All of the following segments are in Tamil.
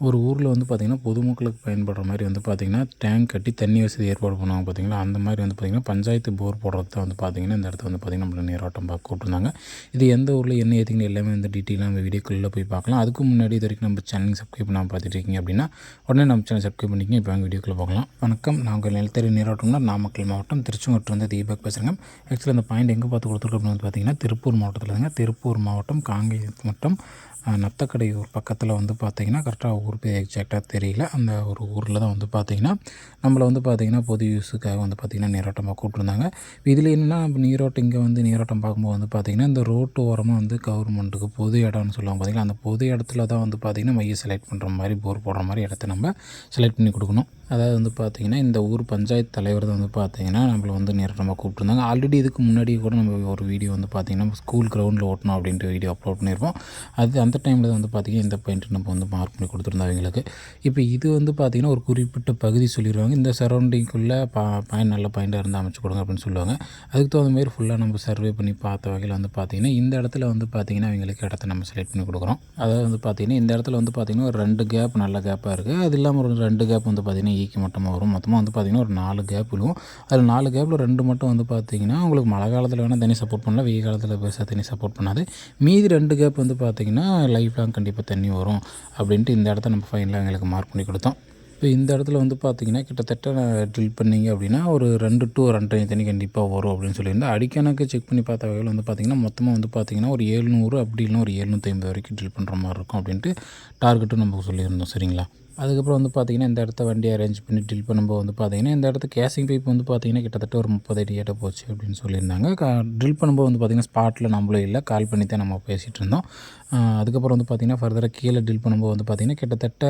ஒரு ஊரில் வந்து பார்த்திங்கன்னா பொதுமக்களுக்கு பயன்படுற மாதிரி வந்து பார்த்திங்கன்னா டேங்க் கட்டி தண்ணி வசதி ஏற்பாடு பண்ணுவாங்க பார்த்திங்களா அந்த மாதிரி வந்து பார்த்திங்கன்னா பஞ்சாயத்து போர் போடுறது தான் வந்து பார்த்திங்கன்னா இந்த இடத்துல வந்து பார்த்திங்கன்னா நம்மளை நீராட்டம் பார்க்க கூப்பிட்டுருந்தாங்க. இது எந்த ஊரில் என்ன ஏற்றிங்க எல்லாமே வந்து டீட்டெயிலாக நம்ம வீடியோக்குள்ளே போய் பார்க்கலாம். அதுக்கு முன்னாடி இது வரைக்கும் நம்ம சேனல் சப்ஸ்கிரைப் பண்ணாமல் பார்த்துட்டு இருக்கீங்க அப்படின்னா உடனே நம்ம சேனல் சப்ஸ்கிரைப் பண்ணிக்கிங்க. இப்போ வீடியோக்குள்ளே பார்க்கலாம் வணக்கம். நாங்கள் நிலத்தறி நீராட்டம்னா நாமக்கல் மாவட்டம் திருச்செங்கோட்டு வந்து தீபக் பேசுகிறேன் ஆக்சுவலி அந்த பாயிண்ட் எங்கே பார்த்து கொடுத்துருக்கோம் அப்படின்னு வந்து பார்த்திங்கன்னா திருப்பூர் மாவட்டத்தில் இருங்க திருப்பூர் மாவட்டம் காங்கேயம் மட்டும் நத்தக்கடையூர் பக்கத்தில் வந்து பார்த்திங்கன்னா கரெக்டாக ஊர் பேர் எக்ஸாக்டாக தெரியல. அந்த ஒரு ஊரில் தான் வந்து பார்த்திங்கன்னா நம்மளை வந்து பார்த்திங்கன்னா பொது யூஸுக்காக வந்து பார்த்திங்கன்னா நீரோட்டமாக கூப்பிட்ருந்தாங்க இதில் என்னென்னா நீரோட்டம் இங்கே வந்து நீரோட்டம் பார்க்கும்போது வந்து பார்த்திங்கன்னா இந்த ரோட்டு ஓரமாக வந்து கவர்மெண்ட்டுக்கு பொது இடம்னு சொல்லுவாங்க பார்த்திங்கன்னா அந்த பொது இடத்துல தான் வந்து பார்த்திங்கன்னா மைய செலக்ட் பண்ணுற மாதிரி போர் போடுற மாதிரி இடத்த நம்ம செலக்ட் பண்ணி கொடுக்கணும். அதாவது வந்து பார்த்திங்கன்னா இந்த ஊர் பஞ்சாயத்து தலைவர் தான் வந்து பார்த்திங்கன்னா நம்மளை வந்து நேரமாக கூப்பிட்டுருந்தாங்க ஆல்ரெடி இதுக்கு முன்னாடி கூட நம்ம ஒரு வீடியோ வந்து பார்த்திங்கன்னா ஸ்கூல் கிரவுண்டில் ஓட்டணும் அப்படின்ட்டு வீடியோ அப்லோட் பண்ணியிருப்போம் அது அந்த டைமில் வந்து பார்த்திங்கன்னா இந்த பாயிண்ட் நம்ம வந்து மார்க் பண்ணி கொடுத்துருந்தோம் அவங்களுக்கு இப்போ இது வந்து பார்த்திங்கன்னா ஒரு குறிப்பிட்ட பகுதி சொல்லிடுவாங்க இந்த சரௌண்டிங்குள்ளே பா பாயிண்ட் நல்ல பாயிண்ட்டாக இருந்து அமைச்சு கொடுங்க அப்படின்னு சொல்லுவாங்க அதுக்கு தகுந்த மாதிரி ஃபுல்லாக நம்ம சர்வே பண்ணி பார்த்த வகையில் வந்து பார்த்திங்கன்னா இந்த இடத்துல வந்து பார்த்திங்கன்னா அவங்களுக்கு இடத்த நம்ம செலக்ட் பண்ணி கொடுக்குறோம் அதாவது வந்து பார்த்திங்கன்னா இந்த இடத்துல வந்து பார்த்திங்கன்னா ஒரு ரெண்டு கேப் நல்ல கேப்பாக இருக்குது அது இல்லாமல் ஒரு ரெண்டு கேப் வந்து பார்த்திங்கன்னா ஈக்கி மட்டமாக வரும். மொத்தமாக வந்து பார்த்திங்கன்னா ஒரு நாலு கேப் விழுவும். அதில் நாலு கேப்பில் ரெண்டு மட்டும் வந்து பார்த்திங்கன்னா உங்களுக்கு மழை காலத்தில் வேணால் தண்ணி சப்போர்ட் பண்ணலாம். வெயில் காலத்தில் பெருசாக தண்ணி சப்போர்ட் பண்ணாது. மீதி ரெண்டு கேப் வந்து பார்த்திங்கன்னா லைஃப் லாங் கண்டிப்பாக தண்ணி வரும். அப்படின்ட்டு இந்த இடத்த நம்ம ஃபைனலாக எங்களுக்கு மார்க் பண்ணி கொடுத்தோம். இப்போ இந்த இடத்துல வந்து பார்த்திங்கன்னா கிட்டத்தட்ட ட்ரில் பண்ணிங்க அப்படின்னா ஒரு ரெண்டு டு ரெண்டரை தண்ணி கண்டிப்பாக வரும் அப்படின்னு சொல்லியிருந்தேன். அடிக்கணக்கு செக் பண்ணி பார்த்த வகையில் வந்து பார்த்திங்கன்னா மொத்தமாக வந்து பார்த்திங்கன்னா ஒரு ஏழ்நூறு அப்படி இல்லைனா ஒரு எழுநூற்றி ஐம்பது வரைக்கும் ட்ரில் பண்ணுற மாதிரி இருக்கும் அப்படின்ட்டு டார்கெட்டும் நமக்கு சொல்லியிருந்தோம் சரிங்களா? அதுக்கப்புறம் வந்து பார்த்திங்கன்னா இந்த இடத்த வண்டி அரேஞ்ச் பண்ணி ட்ரில் பண்ணும்போது வந்து பார்த்திங்கன்னா இந்த இடத்து கேசிங் பைப் வந்து பார்த்திங்கன்னா கிட்டத்தட்ட ஒரு முப்பது அடி ஏட்ட போச்சு அப்படின்னு சொல்லியிருந்தாங்க. கா ட்ரில் பண்ணும்போது வந்து பார்த்திங்கன்னா ஸ்பாட்டில் நம்மளும் இல்லை. கால் பண்ணி தான் நம்ம பேசிகிட்டு இருந்தோம். அதுக்கப்புறம் வந்து பார்த்திங்கன்னா ஃபர்தராக கீழே ட்ரில் பண்ணும்போது வந்து பார்த்திங்கன்னா கிட்டத்தட்ட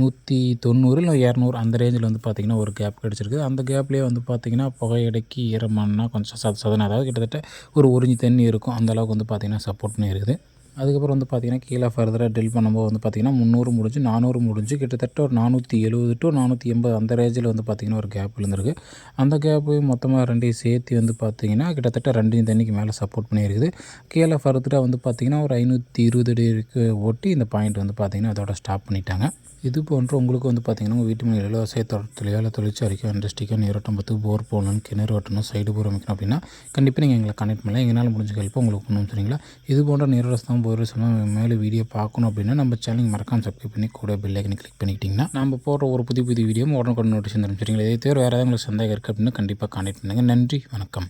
நூற்றி தொண்ணூறு இல்லை இரநூறு அந்த ரேஞ்சில் வந்து பார்த்திங்கன்னா ஒரு கேப் கிடச்சிருக்கு. அந்த கேப்லேயே வந்து பார்த்திங்கன்னா புகையடைக்கு ஈரமானா கொஞ்சம் சத சதன அதாவது கிட்டத்தட்ட ஒரு உறிஞ்சி தண்ணி இருக்கும். அந்தளவுக்கு வந்து பார்த்திங்கன்னா சப்போர்ட்னு இருக்குது. அதுக்கப்புறம் வந்து பார்த்திங்கன்னா கீழே ஃபர்தராக ட்ரில் பண்ணும்போது வந்து பார்த்திங்கன்னா முந்நூறு முடிஞ்சு நானூறு முடிஞ்சு கிட்டத்தட்ட ஒரு நானூற்றி எழுபது டு நானூற்றி எண்பது அந்த ரேஞ்சில் வந்து பார்த்திங்கன்னா ஒரு கேப் விழுந்திருக்கு. அந்த கேப்பு மொத்தமாக ரெண்டையும் சேர்த்து வந்து பார்த்திங்கன்னா கிட்டத்தட்ட ரெண்டையும் தண்ணிக்கு மேலே சப்போர்ட் பண்ணியிருக்குது. கீழே ஃபர்தராக வந்து பார்த்திங்கன்னா ஒரு ஐநூற்றி இருபது அடிக்கு ஓட்டி இந்த பாயிண்ட் வந்து பார்த்திங்கன்னா அதோட ஸ்டாப் பண்ணிட்டாங்க. இது போன்ற உங்களுக்கு வந்து பார்த்திங்கன்னா உங்கள் வீட்டு மேலே விவசாய தோட்டத்துலையோ இல்லை தொழிற்சாலைக்கோ இண்டஸ்ட்ரிக்கோ நீரோட்டம் பார்த்து போர் போடணும் கிணறு வெட்டணும் சைடு போர் அமைக்கணும் அப்படின்னா கண்டிப்பாக நீங்கள் எங்களை கனெக்ட் பண்ணலாம். எங்களால் முடிஞ்ச ஹெல்ப் உங்களுக்கு பண்ணணும் சரிங்களா இது போன்ற நீரோட போர் சொன்னால் மேலே வீடியோ பார்க்கணும் அப்படின்னா நம்ம சேனலுக்கு மறக்காம சப்ஸ்கிரைப் பண்ணி கூட பெல்லைக்கனை கிளிக் பண்ணிக்கிட்டிங்கன்னா நம்ம போடுற ஒரு புது புது வீடியோ உடனுக்குடன் நோட்டீஸ் தரும். சரிங்களா? இதே தவிர வேறு ஏதாவது உங்களுக்கு சந்தேகம் இருக்குது அப்படின்னா கண்டிப்பாக கான்டெக்ட் பண்ணுங்கள் நன்றி. வணக்கம்.